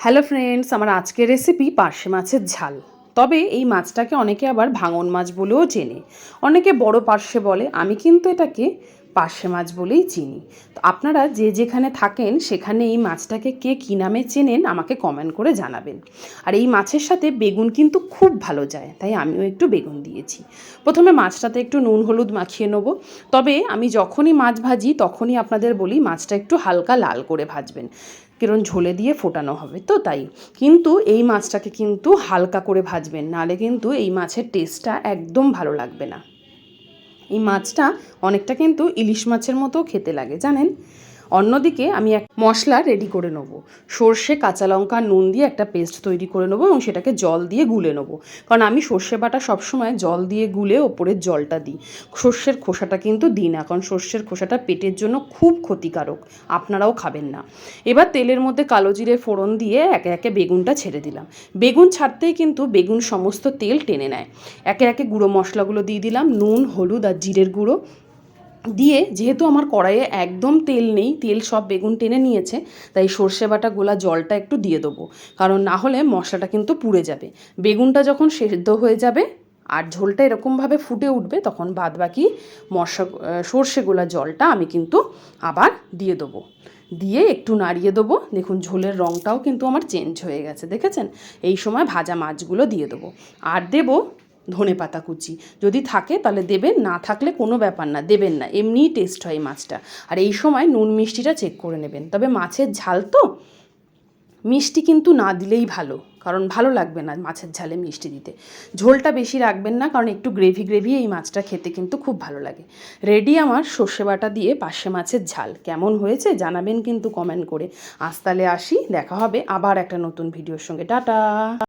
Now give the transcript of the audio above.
Hello friends আমার আজকের recipe পার্শে মাছের ঝাল। তবে এই মাছটাকে অনেকে আবার ভাঙন মাছ বলেও চেনে। অনেকে বড় পার্শে বলে, আমি কিন্তু এটাকে পার্শে মাছ বলেই চিনি। তো আপনারা যে যেখানে থাকেন, সেখানে এই মাছটাকে কে কী নামে চেনেন আমাকে কমেন্ট করে জানাবেন। আর এই মাছের সাথে বেগুন কিন্তু খুব ভালো যায়, তাই আমিও একটু বেগুন দিয়েছি। প্রথমে মাছটাতে একটু নুন, হলুদ মাখিয়ে নেব। তবে আমি যখনই মাছ ভাজি, তখনই আপনাদের বলি মাছটা একটু হালকা লাল করে ভাজবেন। কারণ ঝোলে দিয়ে ফোটানো হবে, তো তাই। কিন্তু এই মাছটাকে কিন্তু হালকা করে ভাজবেন নাহলে কিন্তু এই মাছের টেস্টটা একদম ভালো লাগবে না। এই মাছটা অনেকটা কিন্তু ইলিশ মাছের মতো খেতে লাগে জানেন? অন্যদিকে আমি এক মশলা রেডি করে নেব। সর্ষে, কাঁচা লঙ্কা, নুন দিয়ে একটা পেস্ট তৈরি করে নেব এবং সেটাকে জল দিয়ে গুলে নেব। কারণ আমি সর্ষে বাটা সবসময় জল দিয়ে গুলে ওপরের জলটা দিই। সর্ষের খোসাটা কিন্তু দিই না, কারণ সর্ষের খোসাটা পেটের জন্য খুব ক্ষতিকারক। আপনারাও খাবেন না। এবার তেলের মধ্যে কালো জিরে ফোড়ন দিয়ে একে একে বেগুনটা ছেড়ে দিলাম। বেগুন ছাড়তেই কিন্তু বেগুন সমস্ত তেল টেনে নেয়। একে একে গুঁড়ো মশলাগুলো দিয়ে দিলাম, নুন, হলুদ আর জিরের গুঁড়ো। দিয়ে যেহেতু আমার কড়াইয়ে একদম তেল নেই, তেল সব বেগুন টেনে নিয়েছে, তাই সর্ষে বাটা গোলা জলটা একটু দিয়ে দেবো। কারণ না হলে মশলাটা কিন্তু পুড়ে যাবে। বেগুনটা যখন সেদ্ধ হয়ে যাবে আর ঝোলটা এরকমভাবে ফুটে উঠবে, তখন বাদ বাকি মশা সর্ষে গোলা জলটা আমি কিন্তু আবার দিয়ে দেবো। দিয়ে একটু নাড়িয়ে দেবো। দেখুন, ঝোলের রঙটাও কিন্তু আমার চেঞ্জ হয়ে গেছে, দেখেছেন? এই সময় ভাজা মাছগুলো দিয়ে দেবো। আর দেবো ধনে পাতা কুচি। যদি থাকে তাহলে দেবেন, না থাকলে কোনো ব্যাপার না, দেবেন না। এমনিই টেস্ট হয় মাছটা। আর এই সময় নুন মিষ্টিটা চেক করে নেবেন। তবে মাছের ঝাল তো, মিষ্টি কিন্তু না দিলেই ভালো, কারণ ভালো লাগবে না মাছের ঝালে মিষ্টি দিতে। ঝোলটা বেশি রাখবেন না, কারণ একটু গ্রেভি গ্রেভি এই মাছটা খেতে কিন্তু খুব ভালো লাগে। রেডি আমার সর্ষে বাটা দিয়ে পাশে মাছের ঝাল। কেমন হয়েছে জানাবেন কিন্তু কমেন্ট করে। আজ তাহলে আসি, দেখা হবে আবার একটা নতুন ভিডিওর সঙ্গে। টাটা!